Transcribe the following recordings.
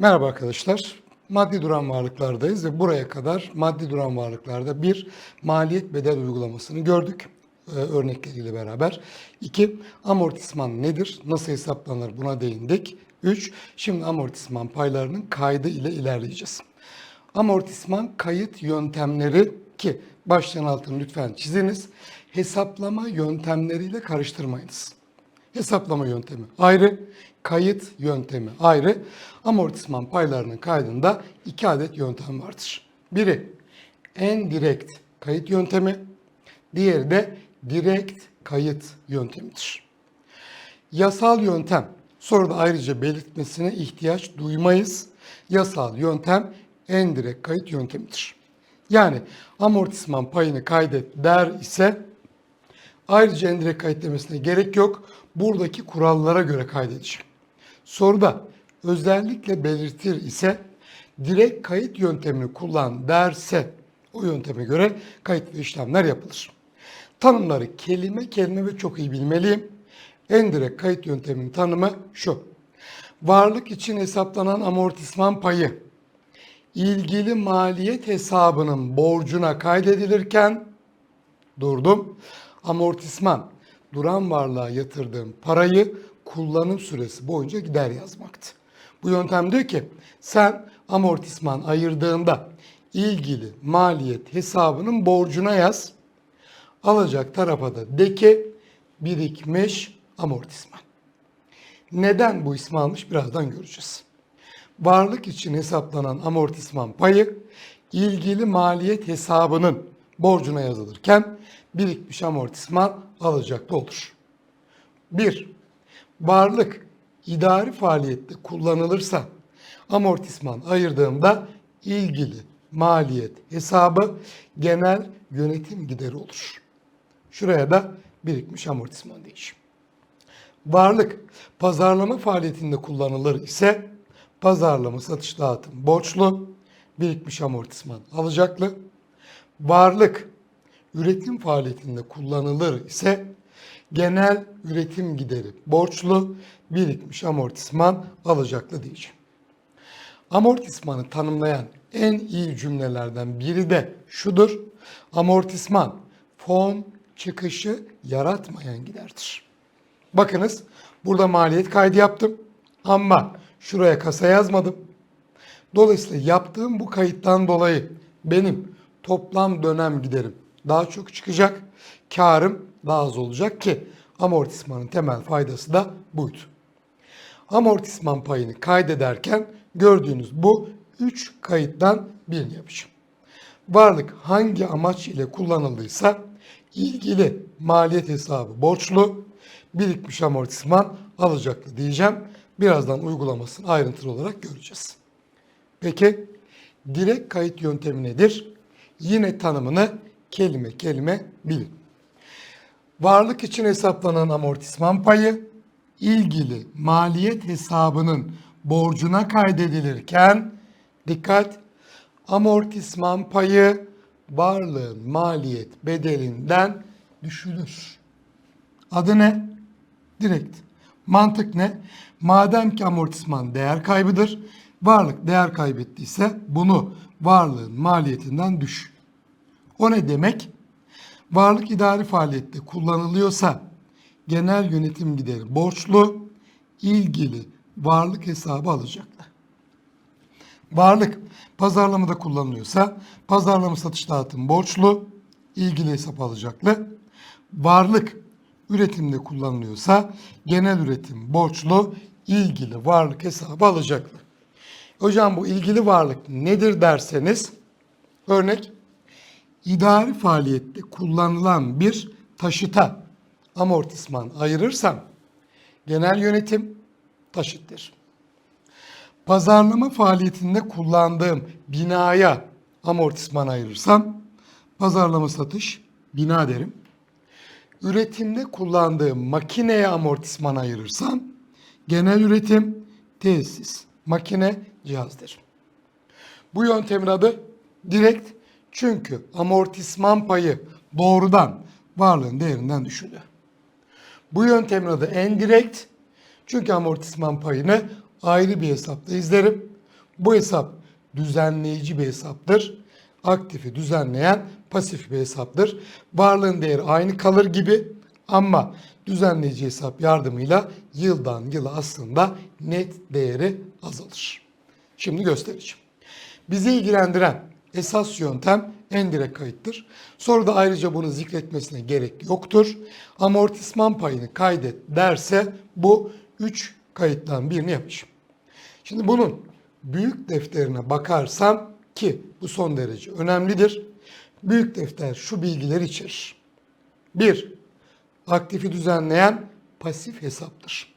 Merhaba arkadaşlar. Maddi duran varlıklardayız ve buraya kadar maddi duran varlıklarda bir maliyet bedel uygulamasını gördük e, örnekleriyle beraber. İki, amortisman nedir? Nasıl hesaplanır? Buna değindik. Üç, şimdi amortisman paylarının kaydı ile ilerleyeceğiz. Amortisman kayıt yöntemleri ki başlığın altını lütfen çiziniz. Hesaplama yöntemleriyle karıştırmayınız. Hesaplama yöntemi ayrı, kayıt yöntemi ayrı. Amortisman paylarının kaydında iki adet yöntem vardır. Biri en direkt kayıt yöntemi, diğeri de direkt kayıt yöntemidir. Yasal yöntem soruda ayrıca belirtmesine ihtiyaç duymayız. Yasal yöntem en direkt kayıt yöntemidir. Yani amortisman payını kaydet der ise ayrıca en direkt kayıt demesine gerek yok. Buradaki kurallara göre kaydedeceğim. Soruda özellikle belirtir ise direkt kayıt yöntemini kullan derse o yönteme göre kayıt ve işlemler yapılır. Tanımları kelime kelime ve çok iyi bilmeliyim. En direkt kayıt yönteminin tanımı şu. Varlık için hesaplanan amortisman payı ilgili maliyet hesabının borcuna kaydedilirken durdum. Amortisman duran varlığa yatırdığım parayı kullanım süresi boyunca gider yazmaktı. Bu yöntem diyor ki sen amortisman ayırdığında ilgili maliyet hesabının borcuna yaz. Alacak tarafa da de ki birikmiş amortisman. Neden bu ismi almış birazdan göreceğiz. Varlık için hesaplanan amortisman payı ilgili maliyet hesabının borcuna yazılırken birikmiş amortisman alacaklı olur. 1. Varlık idari faaliyette kullanılırsa amortisman ayırdığımda ilgili maliyet hesabı genel yönetim gideri olur. Şuraya da birikmiş amortisman değişim. Varlık pazarlama faaliyetinde kullanılır ise pazarlama, satış, dağıtım borçlu, birikmiş amortisman alacaklı. Varlık üretim faaliyetinde kullanılır ise genel üretim gideri borçlu, birikmiş amortisman alacaklı diyeceğim. Amortismanı tanımlayan en iyi cümlelerden biri de şudur. Amortisman fon çıkışı yaratmayan giderdir. Bakınız burada maliyet kaydı yaptım ama şuraya kasa yazmadım. Dolayısıyla yaptığım bu kayıttan dolayı benim toplam dönem giderim daha çok çıkacak. Karım daha az olacak ki amortismanın temel faydası da buydu. Amortisman payını kaydederken gördüğünüz bu 3 kayıttan birini yapacağım. Varlık hangi amaç ile kullanıldıysa ilgili maliyet hesabı borçlu, birikmiş amortisman alacaklı diyeceğim. Birazdan uygulamasını ayrıntılı olarak göreceğiz. Peki direkt kayıt yöntemi nedir? Yine tanımını kelime kelime bilin. Varlık için hesaplanan amortisman payı ilgili maliyet hesabının borcuna kaydedilirken dikkat amortisman payı varlığın maliyet bedelinden düşülür. Adı ne? Direkt. Mantık ne? Madem ki amortisman değer kaybıdır, varlık değer kaybettiyse bunu varlığın maliyetinden düş. O ne demek? Varlık idari faaliyette kullanılıyorsa genel yönetim gideri borçlu, ilgili varlık hesabı alacaklar. Varlık pazarlamada kullanılıyorsa pazarlama satış dağıtım borçlu, ilgili hesap alacaklı. Varlık üretimde kullanılıyorsa genel üretim borçlu, ilgili varlık hesabı alacaklı. Hocam bu ilgili varlık nedir derseniz örnek idari faaliyette kullanılan bir taşıta amortisman ayırırsam genel yönetim taşıttır. Pazarlama faaliyetinde kullandığım binaya amortisman ayırırsam pazarlama satış bina derim. Üretimde kullandığım makineye amortisman ayırırsam genel üretim tesis, makine, cihaz derim. Bu yöntemin adı direkt çünkü amortisman payı doğrudan varlığın değerinden düşülüyor. Bu yöntemin adı en direkt. Çünkü amortisman payını ayrı bir hesapta izlerim. Bu hesap düzenleyici bir hesaptır. Aktifi düzenleyen pasif bir hesaptır. Varlığın değeri aynı kalır gibi ama düzenleyici hesap yardımıyla yıldan yıla aslında net değeri azalır. Şimdi göstereceğim. Bizi ilgilendiren esas yöntem endirekt kayıttır. Soruda ayrıca bunu zikretmesine gerek yoktur. Amortisman payını kaydet derse bu 3 kayıttan birini yapacağım. Şimdi bunun büyük defterine bakarsam ki bu son derece önemlidir. Büyük defter şu bilgileri içerir. 1. Aktifi düzenleyen pasif hesaptır.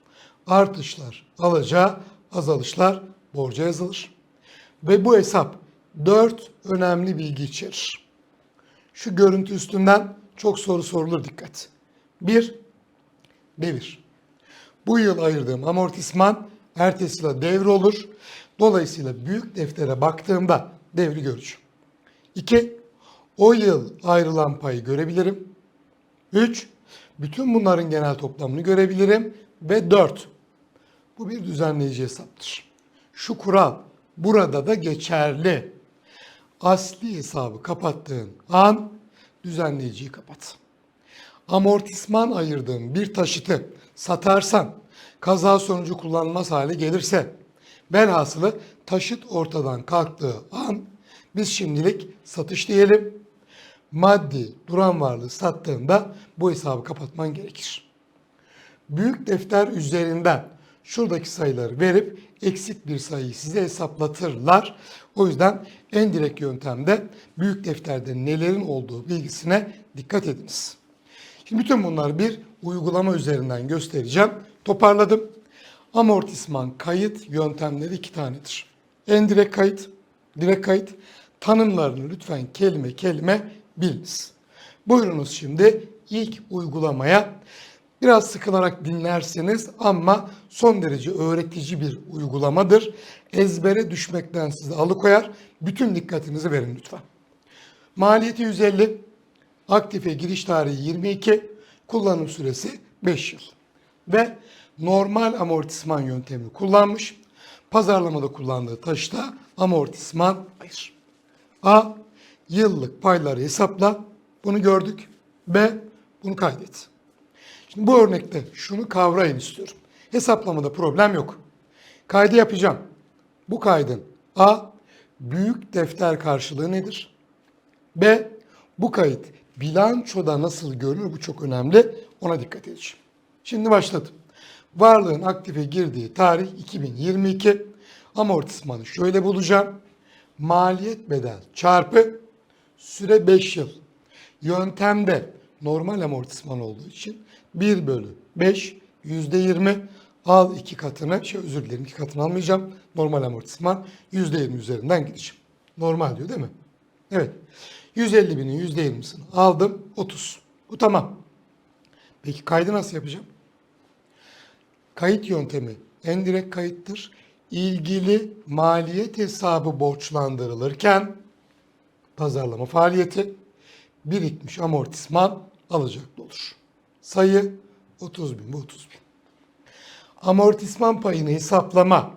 Artışlar alacağı, azalışlar borca yazılır. Ve bu hesap 4 önemli bilgi içerir. Şu görüntü üstünden çok soru sorulur dikkat. 1. Devir. Bu yıl ayırdığım amortisman ertesi yıla devri olur. Dolayısıyla büyük deftere baktığımda devri göreceğim. 2. O yıl ayrılan payı görebilirim. 3. Bütün bunların genel toplamını görebilirim. Ve 4. Bu bir düzenleyici hesaptır. Şu kural burada da geçerli. Asli hesabı kapattığın an düzenleyiciyi kapat. Amortisman ayırdığın bir taşıtı satarsan kaza sonucu kullanılmaz hale gelirse velhasılı taşıt ortadan kalktığı an biz şimdilik satış diyelim. Maddi duran varlığı sattığında bu hesabı kapatman gerekir. Büyük defter üzerinden şuradaki sayıları verip eksik bir sayıyı size hesaplatırlar. O yüzden en direkt yöntemde büyük defterde nelerin olduğu bilgisine dikkat ediniz. Şimdi bütün bunları bir uygulama üzerinden göstereceğim. Toparladım. Amortisman kayıt yöntemleri iki tanedir. En direkt kayıt, direkt kayıt. Tanımlarını lütfen kelime kelime biliniz. Buyurunuz şimdi ilk uygulamaya. Biraz sıkılarak dinlersiniz ama son derece öğretici bir uygulamadır. Ezbere düşmekten sizi alıkoyar. Bütün dikkatinizi verin lütfen. Maliyeti 150, aktife giriş tarihi 22, kullanım süresi 5 yıl. Ve normal amortisman yöntemi kullanmış. Pazarlamada kullandığı taşta amortisman hayır. A. Yıllık payları hesapla. Bunu gördük. B. Bunu kaydet. Şimdi bu örnekte şunu kavrayın istiyorum. Hesaplamada problem yok. Kaydı yapacağım. Bu kaydın A. Büyük defter karşılığı nedir? B. Bu kayıt bilançoda nasıl görünür bu çok önemli. Ona dikkat edeceğim. Şimdi başladım. Varlığın aktife girdiği tarih 2022. Amortismanı şöyle bulacağım. Maliyet bedel çarpı süre 5 yıl. Yöntemde normal amortisman olduğu için 1 bölü 5 yüzde 20 al iki katını şey özür dilerim iki katını almayacağım. Normal amortisman yüzde 20 üzerinden gideceğim. Normal diyor değil mi? Evet. 150 binin yüzde 20'sini aldım 30. Bu tamam. Peki kaydı nasıl yapacağım? Kayıt yöntemi en direkt kayıttır. İlgili maliyet hesabı borçlandırılırken pazarlama faaliyeti birikmiş amortisman alacaklı olur. Sayı 30 bin bu 30 bin. Amortisman payını hesaplama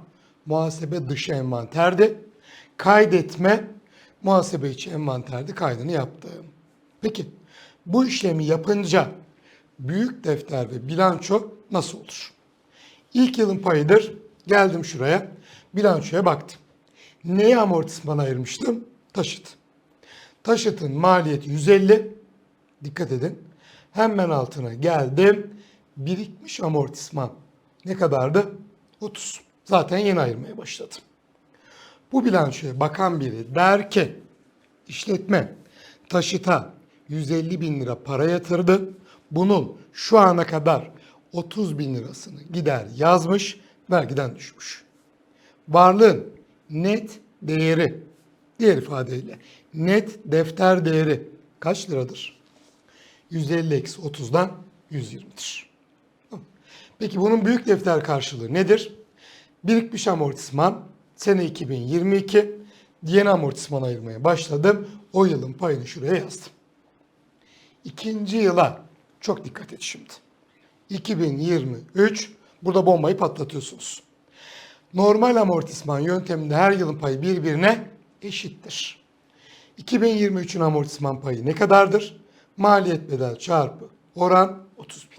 muhasebe dışı envanterde kaydetme muhasebe içi envanterde kaydını yaptım. Peki bu işlemi yapınca büyük defter ve bilanço nasıl olur? İlk yılın payıdır. Geldim şuraya. Bilançoya baktım. Neye amortisman ayırmıştım? Taşıt. Taşıtın maliyeti 150. Dikkat edin. Hemen altına geldim. Birikmiş amortisman. Ne kadardı? 30. Zaten yeni ayırmaya başladım. Bu bilançoya bakan biri der ki işletme taşıta 150 bin lira para yatırdı. Bunun şu ana kadar 30 bin lirasını gider yazmış, vergiden düşmüş. Varlığın net değeri, diğer ifadeyle net defter değeri kaç liradır? 150 eksi 30'dan 120'dir. Peki bunun büyük defter karşılığı nedir? Birikmiş amortisman sene 2022 yeni amortisman ayırmaya başladım. O yılın payını şuraya yazdım. İkinci yıla çok dikkat et şimdi. 2023 burada bombayı patlatıyorsunuz. Normal amortisman yönteminde her yılın payı birbirine eşittir. 2023'ün amortisman payı ne kadardır? Maliyet bedel çarpı oran 30 bin.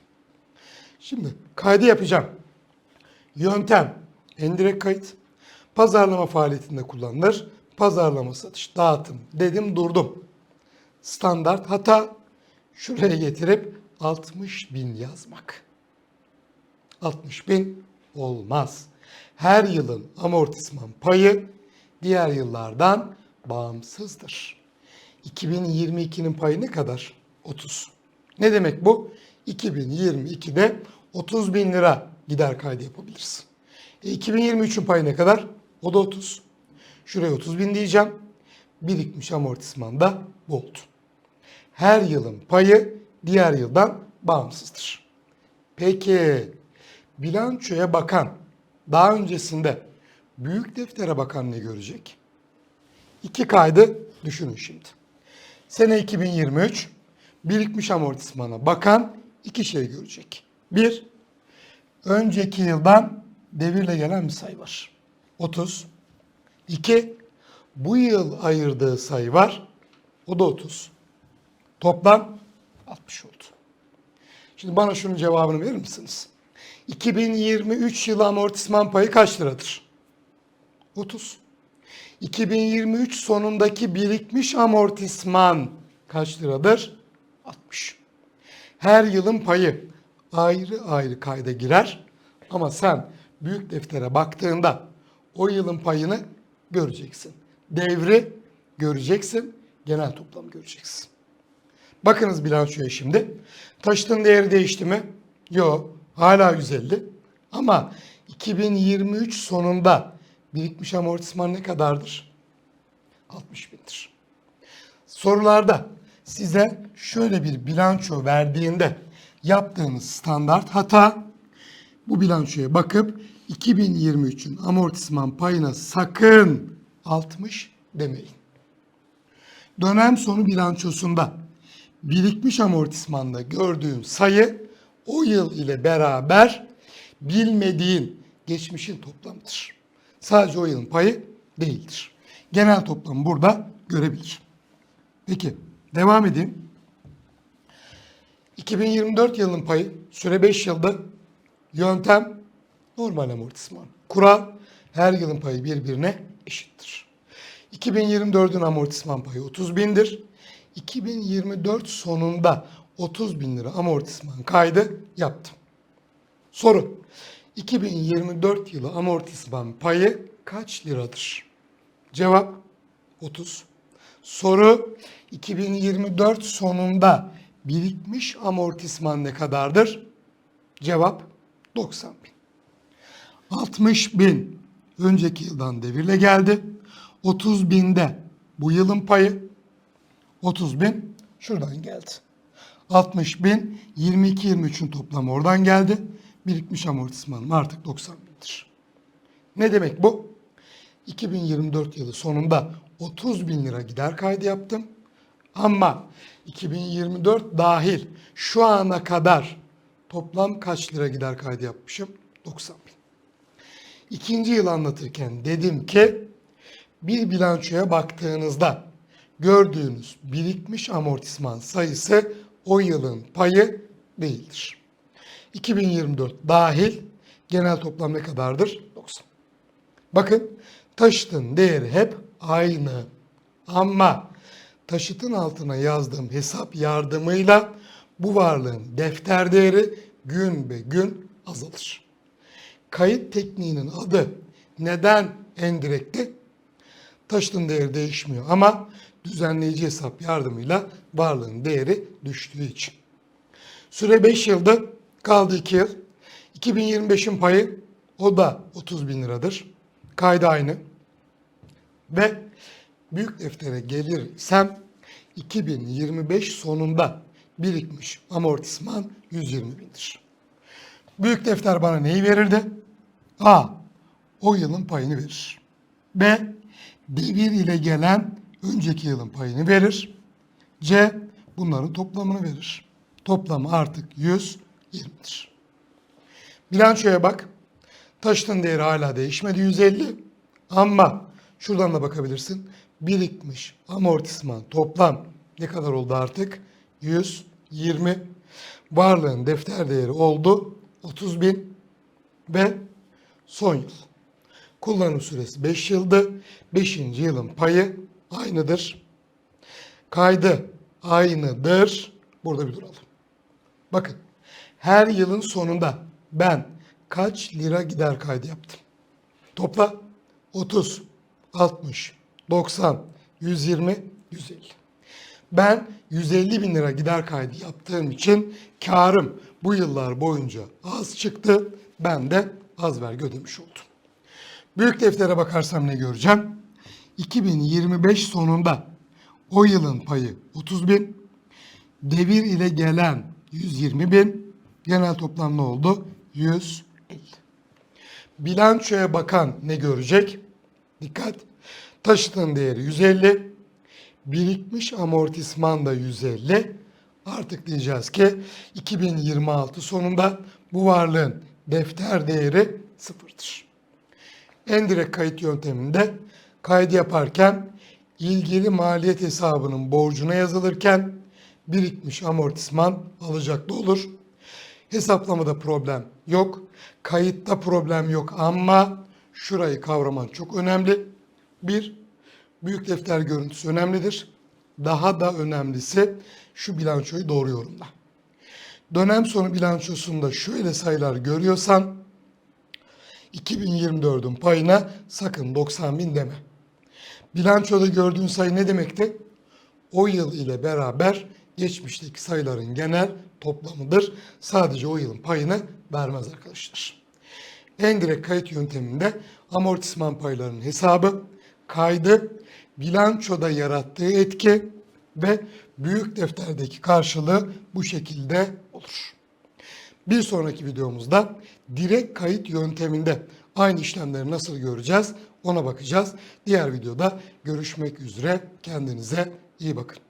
Şimdi kaydı yapacağım. Yöntem endirekt kayıt. Pazarlama faaliyetinde kullanılır. Pazarlama satış, dağıtım dedim durdum. Standart hata şuraya getirip 60 bin yazmak. 60 bin olmaz. Her yılın amortisman payı diğer yıllardan bağımsızdır. 2022'nin payı ne kadar? 30. Ne demek bu? 2022'de 30 bin lira gider kaydı yapabilirsin. E 2023'ün payı ne kadar? O da 30. Şuraya 30 bin diyeceğim. Birikmiş amortisman da bu oldu. Her yılın payı diğer yıldan bağımsızdır. Peki bilançoya bakan daha öncesinde büyük deftere bakan ne görecek? İki kaydı düşünün şimdi. Sene 2023 birikmiş amortismana bakan iki şey görecek. Bir, önceki yıldan devirle gelen bir sayı var. 30. İki, bu yıl ayırdığı sayı var. O da 30. Toplam 60 oldu. Şimdi bana şunun cevabını verir misiniz? 2023 yılı amortisman payı kaç liradır? 30. 2023 sonundaki birikmiş amortisman kaç liradır? 60. Her yılın payı ayrı ayrı kayda girer ama sen büyük deftere baktığında o yılın payını göreceksin. Devri göreceksin, genel toplamı göreceksin. Bakınız bilançoya şimdi. Taşıtın değeri değişti mi? Yok. Hala 150. Ama 2023 sonunda birikmiş amortisman ne kadardır? 60 bindir. Sorularda size şöyle bir bilanço verdiğinde yaptığınız standart hata bu bilançoya bakıp 2023'ün amortisman payına sakın 60 demeyin. Dönem sonu bilançosunda birikmiş amortismanda gördüğün sayı o yıl ile beraber bilmediğin geçmişin toplamıdır. Sadece o yılın payı değildir. Genel toplamı burada görebilir. Peki devam edeyim. 2024 yılının payı süre 5 yıldı. Yöntem normal amortisman. Kural her yılın payı birbirine eşittir. 2024'ün amortisman payı 30 bindir. 2024 sonunda 30 bin lira amortisman kaydı yaptım. Soru. 2024 yılı amortisman payı kaç liradır? Cevap 30. Soru 2024 sonunda birikmiş amortisman ne kadardır? Cevap 90 bin. 60 bin önceki yıldan devirle geldi. 30 binde bu yılın payı 30 bin şuradan geldi. 60 bin 22-23'ün toplamı oradan geldi. Birikmiş amortismanım artık 90 bindir. Ne demek bu? 2024 yılı sonunda 30 bin lira gider kaydı yaptım. Ama 2024 dahil şu ana kadar toplam kaç lira gider kaydı yapmışım? 90 bin. İkinci yıl anlatırken dedim ki bir bilançoya baktığınızda gördüğünüz birikmiş amortisman sayısı o yılın payı değildir. 2024 dahil genel toplam ne kadardır? 90. Bakın taşıtın değeri hep aynı. Ama taşıtın altına yazdığım hesap yardımıyla bu varlığın defter değeri gün be gün azalır. Kayıt tekniğinin adı neden endirekti? Taşıtın değeri değişmiyor ama düzenleyici hesap yardımıyla varlığın değeri düştüğü için. Süre 5 yıldı, kaldı 2 yıl. 2025'in payı o da 30 bin liradır. Kaydı aynı. Ve büyük deftere gelirsem 2025 sonunda birikmiş amortisman 120 bindir. Büyük defter bana neyi verirdi? A. O yılın payını verir. B. Devir ile gelen önceki yılın payını verir. C. Bunların toplamını verir. Toplamı artık 120'dir. Bilançoya bak. Taşıtın değeri hala değişmedi 150. Ama şuradan da bakabilirsin. Birikmiş amortisman toplam ne kadar oldu artık? 120. Varlığın defter değeri oldu 30 bin ve son yıl. Kullanım süresi 5 yıldı. 5. yılın payı aynıdır. Kaydı aynıdır. Burada bir duralım. Bakın her yılın sonunda ben kaç lira gider kaydı yaptım? Topla 30, 60, 90, 120, 150. Ben 150 bin lira gider kaydı yaptığım için karım bu yıllar boyunca az çıktı. Ben de az vergi ödemiş oldum. Büyük deftere bakarsam ne göreceğim? 2025 sonunda o yılın payı 30 bin, devir ile gelen 120 bin, genel toplam ne oldu? 150. Bilançoya bakan ne görecek? Dikkat. Taşıtın değeri 150, birikmiş amortisman da 150. Artık diyeceğiz ki 2026 sonunda bu varlığın defter değeri sıfırdır. Endirekt kayıt yönteminde kaydı yaparken ilgili maliyet hesabının borcuna yazılırken birikmiş amortisman alacaklı olur. Hesaplamada problem yok. Kayıtta problem yok ama şurayı kavraman çok önemli. Bir, büyük defter görüntüsü önemlidir. Daha da önemlisi şu bilançoyu doğru yorumla. Dönem sonu bilançosunda şöyle sayılar görüyorsan 2024'ün payına sakın 90 bin deme. Bilançoda gördüğün sayı ne demekti? O yıl ile beraber geçmişteki sayıların genel toplamıdır. Sadece o yılın payını vermez arkadaşlar. Endirekt kayıt yönteminde amortisman paylarının hesabı, kaydı, bilançoda yarattığı etki ve büyük defterdeki karşılığı bu şekilde olur. Bir sonraki videomuzda direkt kayıt yönteminde aynı işlemleri nasıl göreceğiz ona bakacağız. Diğer videoda görüşmek üzere. Kendinize iyi bakın.